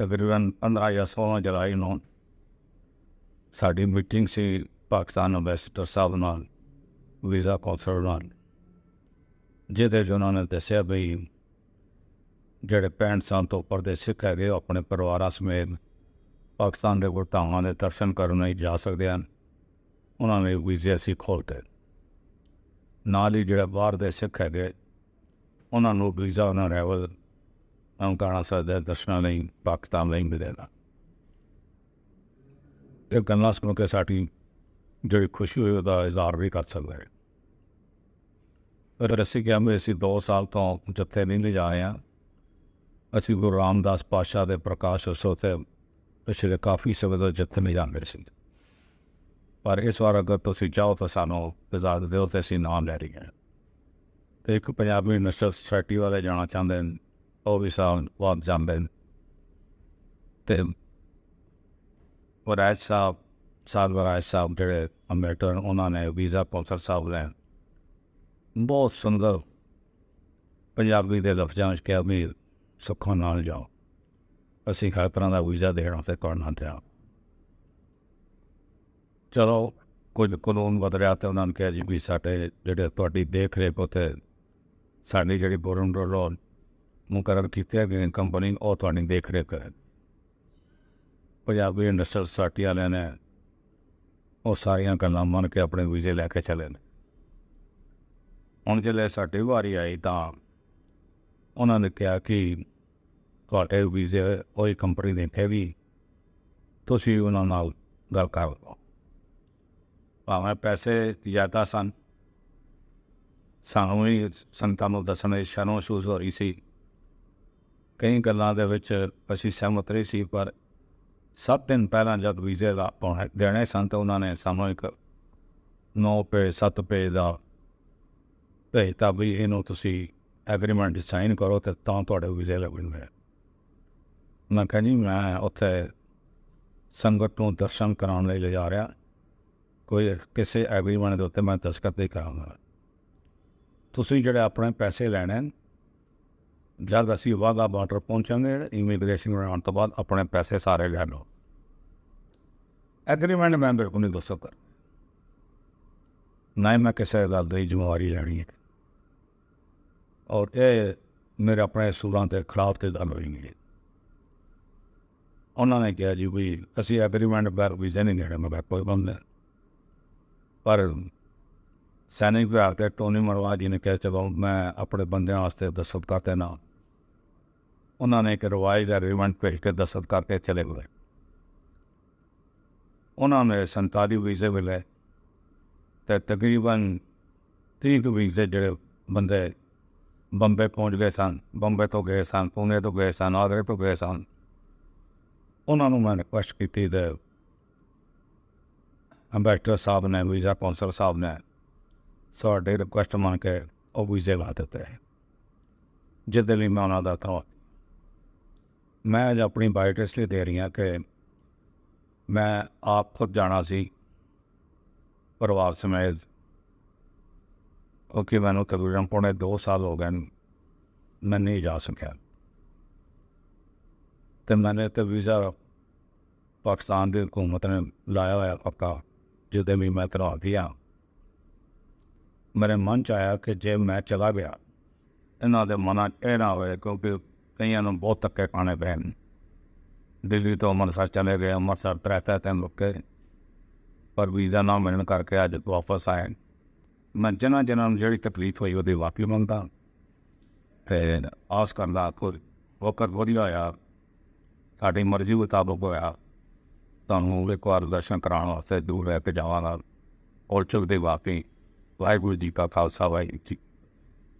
ਤਕਰੀਬਨ 15 ਜਾਂ 16 ਜੁਲਾਈ ਨੂੰ ਸਾਡੀ ਮੀਟਿੰਗ ਸੀ ਪਾਕਿਸਤਾਨ ਅੰਬੈਸਡਰ ਸਾਹਿਬ ਨਾਲ, ਵੀਜ਼ਾ ਕੌਂਸਲ ਨਾਲ, ਜਿਹਦੇ 'ਚ ਉਹਨਾਂ ਨੇ ਦੱਸਿਆ ਵੀ ਜਿਹੜੇ 65 ਸਾਲ ਤੋਂ ਉੱਪਰ ਦੇ ਸਿੱਖ ਹੈਗੇ, ਉਹ ਆਪਣੇ ਪਰਿਵਾਰਾਂ ਸਮੇਤ ਪਾਕਿਸਤਾਨ ਦੇ ਗੁਰਧਾਮਾਂ ਦੇ ਦਰਸ਼ਨ ਕਰਨ ਲਈ ਜਾ ਸਕਦੇ ਹਨ। ਉਹਨਾਂ ਨੇ ਵੀਜ਼ੇ ਅਸੀਂ ਖੋਲ੍ਹਤੇ। ਨਾਲ ਹੀ ਜਿਹੜਾ ਬਾਹਰ ਦੇ ਸਿੱਖ ਹੈਗੇ, ਉਹਨਾਂ ਨੂੰ ਵੀਜ਼ਾ ਉਹਨਾਂ ਰੈਵਲ ਨਨਕਾਣਾ ਸਾਹਿਬ ਦਰਸ਼ਨਾਂ ਲਈ, ਪਾਕਿਸਤਾਨ ਲਈ ਮਿਲੇਗਾ ਇਹ ਗੱਲਾਂ ਸੁਣ ਕੇ ਸਾਡੀ ਜਿਹੜੀ ਖੁਸ਼ੀ ਹੋਈ, ਉਹਦਾ ਇਜ਼ਹਾਰ ਵੀ ਕਰ ਸਕਦਾ ਹੈ। ਪਰ ਅਸੀਂ ਕਿਹਾ ਵੀ ਅਸੀਂ 2 ਸਾਲ ਤੋਂ ਜੱਥੇ ਨਹੀਂ ਲਿਜਾਏ ਆ ਅਸੀਂ ਗੁਰੂ ਰਾਮਦਾਸ ਪਾਸ਼ਾ ਦੇ ਪ੍ਰਕਾਸ਼ ਉਤਸਵ ਤੇ ਪਿਛਲੇ ਕਾਫੀ ਸਮੇਂ ਤੋਂ ਜਿੱਥੇ ਨਹੀਂ ਜਾਂਦੇ ਸੀ। ਪਰ ਇਸ ਵਾਰ ਅਗਰ ਤੁਸੀਂ ਚਾਹੋ ਤਾਂ ਸਾਨੂੰ ਇਜਾਜ਼ਤ ਦਿਓ ਤੇ ਅਸੀਂ ਨਾਮ ਲੈ ਰਹੇ ਹਾਂ ਤੇ ਇੱਕ ਪੰਜਾਬੀ ਨਸ਼ਲ ਸੋਸਾਇਟੀ ਵਾਲੇ ਜਾਣਾ ਚਾਹੁੰਦੇ ਨੇ। ਉਹ ਵੀ ਸਾਲ ਬਾਅਦ ਜਾਂਦੇ ਨੇ ਤੇ ਵਰਾਜ ਸਾਹਿਬ ਸਾਧ ਵਰਾਜ ਸਾਹਿਬ ਜਿਹੜੇ ਅੰਬੇਡਕਰ ਉਹਨਾਂ ਨੇ ਵੀਜ਼ਾ ਕੌਂਸਲ ਸਾਹਿਬ ਨੇ ਬਹੁਤ ਸੁੰਦਰ ਪੰਜਾਬੀ ਦੇ ਲਫ਼ਜ਼ਾਂ ਵਿੱਚ ਕਿਹਾ ਵੀ ਸੁੱਖਾਂ ਨਾਲ ਜਾਓ ਅਸੀਂ ਹਰ ਤਰ੍ਹਾਂ ਦਾ ਵੀਜ਼ਾ ਦੇਣਾ ਤੇ ਕਰਨਾ ਤੇ ਚਲੋ ਕੁਝ ਕਾਨੂੰਨ ਬਦਲਿਆ ਤੇ ਉਹਨਾਂ ਨੇ ਕਿਹਾ ਜੀ ਵੀ ਸਾਡੇ ਜਿਹੜੇ ਤੁਹਾਡੀ ਦੇਖ ਰੇਖ ਉਤੇ ਸਾਡੀ ਜਿਹੜੀ ਬੋਰਨ ਰੋਲ ਮੁਕਰਰ ਕੀਤੇ ਗਏ ਕੰਪਨੀ ਉਹ ਤੁਹਾਡੀ ਦੇਖ ਰੇਖ ਕਰੇ। ਪੰਜਾਬੀ ਇੰਡਸਟਰੀਅਲ ਸੋਸਾਇਟੀ ਵਾਲਿਆਂ ਨੇ ਉਹ ਸਾਰੀਆਂ ਗੱਲਾਂ ਮੰਨ ਕੇ ਆਪਣੇ ਵੀਜ਼ੇ ਲੈ ਕੇ ਚਲੇ ਨੇ। ਹੁਣ ਜਦੋਂ ਸਾਡੀ ਵਾਰੀ ਆਈ ਤਾਂ ਉਹਨਾਂ ਨੇ ਕਿਹਾ ਕਿ ਤੁਹਾਡੇ ਵੀਜ਼ੇ ਉਹੀ ਕੰਪਨੀ ਦੇਖੇ ਵੀ ਤੁਸੀਂ ਉਹਨਾਂ ਨਾਲ ਗੱਲ ਕਰ ਲਓ। ਭਾਵੇਂ ਪੈਸੇ ਜ਼ਿਆਦਾ ਸਨ, ਸਾਨੂੰ ਹੀ ਸੰਤਾਂ ਨੂੰ ਦੱਸਣ ਦੀ ਸ਼ਰਮ ਮਹਿਸੂਸ ਹੋ ਰਹੀ ਸੀ। ਕਈ ਗੱਲਾਂ ਦੇ ਵਿੱਚ ਅਸੀਂ ਸਹਿਮਤ ਰਹੇ ਸੀ, ਪਰ ਸੱਤ ਦਿਨ ਪਹਿਲਾਂ ਜਦ ਵੀਜ਼ੇ ਦਾ ਪਾਉਣੇ ਦੇਣੇ ਸਨ ਤਾਂ ਉਹਨਾਂ ਨੇ ਸਾਨੂੰ ਇੱਕ 9 ਪੇ 7 ਪੇ ਦਾ ਭੇਜਤਾ ਵੀ ਇਹਨੂੰ ਤੁਸੀਂ ਐਗਰੀਮੈਂਟ ਸਾਈਨ ਕਰੋ ਤੇ ਤਾਂ ਤੁਹਾਡੇ ਵੀਜ਼ੇ ਲੱਗਣਗੇ ਮੈਂ ਕਿਹਾ ਜੀ, ਮੈਂ ਉੱਥੇ ਸੰਗਤ ਨੂੰ ਦਰਸ਼ਨ ਕਰਾਉਣ ਲਈ ਲਿਜਾ ਰਿਹਾ। ਕੋਈ ਕਿਸੇ ਐਗਰੀਮੈਂਟ ਦੇ ਉੱਤੇ ਮੈਂ ਦਸਤਖਤ ਨਹੀਂ ਕਰਾਂਗਾ। ਤੁਸੀਂ ਜਿਹੜੇ ਆਪਣੇ ਪੈਸੇ ਲੈਣੇ ਜਦ ਅਸੀਂ ਵਾਗਾ ਬਾਰਡਰ ਪਹੁੰਚਾਂਗੇ ਇਮੀਗ੍ਰੇਸ਼ਨ ਆਉਣ ਤੋਂ ਬਾਅਦ ਆਪਣੇ ਪੈਸੇ ਸਾਰੇ ਲੈ ਲਓ। ਐਗਰੀਮੈਂਟ ਮੈਂ ਬਿਲਕੁਲ ਨਹੀਂ ਦੱਸ ਸਕਦਾ। ਨਾ ਹੀ ਮੈਂ ਕਿਸੇ ਗੱਲ ਦੀ ਜ਼ਿੰਮੇਵਾਰੀ ਲੈਣੀ ਹੈ। ਔਰ ਇਹ ਮੇਰੇ ਆਪਣੇ ਸੂਰਾਂ ਦੇ ਖਿਲਾਫ ਤੇ ਗੱਲ ਹੋਈ ਉਹਨਾਂ ਨੇ ਕਿਹਾ ਜੀ ਵੀ ਅਸੀਂ ਐਗਰੀਮੈਂਟ ਬਗੈਰ ਵੀਜ਼ਾ ਨਹੀਂ ਦੇਣਾ ਮੈਂ ਕਿਹਾ ਕੋਈ ਗੱਲ ਪਰ ਸੈਨਿਕ ਵਿਭਾਗ ਦੇ ਟੋਨੀ ਮਰਵਾ ਜੀ ਨੇ ਕਿਹਾ ਚਲੋ ਮੈਂ ਆਪਣੇ ਬੰਦਿਆਂ ਵਾਸਤੇ ਦਸਤ ਕਰ ਦੇਣਾ। ਉਹਨਾਂ ਨੇ ਇੱਕ ਰਵਾਇਜ਼ ਐਗਰੀਮੈਂਟ ਭੇਜ ਕੇ ਦਸਤ ਕਰਕੇ ਚਲੇ ਗਏ। ਉਹਨਾਂ ਨੇ 47 ਵੀਜ਼ੇ ਮਿਲੇ ਤੇ ਤਕਰੀਬਨ 30 ਕੁ ਵੀਜ਼ੇ ਜਿਹੜੇ ਬੰਦੇ ਬੰਬੇ ਪਹੁੰਚ ਗਏ ਸਨ, ਬੰਬੇ ਤੋਂ ਗਏ ਸਨ ਪੁਣੇ ਤੋਂ ਗਏ ਸਨ, ਆਗਰੇ ਤੋਂ ਗਏ ਸਨ। ਉਹਨਾਂ ਨੂੰ ਮੈਂ ਰਿਕੁਐਸਟ ਕੀਤੀ ਤੇ ਅੰਬੈਸਡਰ ਸਾਹਿਬ ਨੇ, ਵੀਜ਼ਾ ਕੌਂਸਲ ਸਾਹਿਬ ਨੇ ਸਾਡੇ ਰਿਕੁਐਸਟ ਮੰਨ ਕੇ ਉਹ ਵੀਜ਼ੇ ਲਾ ਦਿੱਤੇ। ਜਿਹਦੇ ਲਈ ਮੈਂ ਉਹਨਾਂ ਦਾ ਧੰਨਵਾਦ ਮੈਂ ਅੱਜ ਆਪਣੀ ਬਾਈਟ ਇਸ ਲਈ ਦੇ ਰਹੀ ਹਾਂ ਕਿ ਮੈਂ ਆਪ ਖੁਦ ਜਾਣਾ ਸੀ ਪਰਿਵਾਰ ਸਮੇਤ। ਕਿਉਂਕਿ ਮੈਨੂੰ ਤਕਰੀਬਨ ਪੌਣੇ 2 ਸਾਲ ਹੋ ਗਏ ਨੇ, ਮੈਂ ਨਹੀਂ ਜਾ ਸਕਿਆ। ਤੇ ਮੈਨੇ ਤੇ ਵੀਜ਼ਾ ਪਾਕਿਸਤਾਨ ਦੀ ਹਕੂਮਤ ਨੇ ਲਾਇਆ ਹੋਇਆ ਪੱਕਾ ਜਿਹਦੇ ਵੀ ਮੈਂ ਕਰਾ ਦਿਆ। ਮੇਰੇ ਮਨ ਚ ਆਇਆ ਕਿ ਜੇ ਮੈਂ ਚਲਾ ਗਿਆ ਇਹਨਾਂ ਦੇ ਮਨਾਂ 'ਚ ਇਹ ਨਾ ਹੋਏ ਕਿਉਂਕਿ ਕਈਆਂ ਨੂੰ ਬਹੁਤ ਧੱਕੇ ਖਾਣੇ ਪਏ ਨੇ ਦਿੱਲੀ ਤੋਂ ਅੰਮ੍ਰਿਤਸਰ ਚਲੇ ਗਏ, ਅੰਮ੍ਰਿਤਸਰ ਤਰੇ ਤਿੰਨ ਰੁਕੇ ਪਰ ਵੀਜ਼ਾ ਨਾ ਮਿਲਣ ਕਰਕੇ ਅੱਜ ਵਾਪਸ ਆਏ ਮੈਂ ਜਿਹਨਾਂ ਜਿਹਨਾਂ ਨੂੰ ਜਿਹੜੀ ਤਕਲੀਫ ਹੋਈ, ਉਹਦੀ ਵਾਪੀ ਮੰਗਦਾ ਤੇ ਆਸ ਕਰਦਾ ਕੋਈ ਵਕਤ ਵਧੀਆ ਹੋਇਆ, ਸਾਡੀ ਮਰਜ਼ੀ ਮੁਤਾਬਕ ਹੋਇਆ। ਤੁਹਾਨੂੰ ਇੱਕ ਵਾਰ ਦਰਸ਼ਨ ਕਰਾਉਣ ਵਾਸਤੇ ਦੂਰ ਰਹਿ ਕੇ ਜਾਵਾਂਗਾ। ਔਰ ਚੁੱਕ ਦੇ ਵਾਪੀ ਵਾਹਿਗੁਰੂ ਜੀ ਕਾ ਖਾਲਸਾ, ਵਾਹਿਗੁਰੂ ਜੀ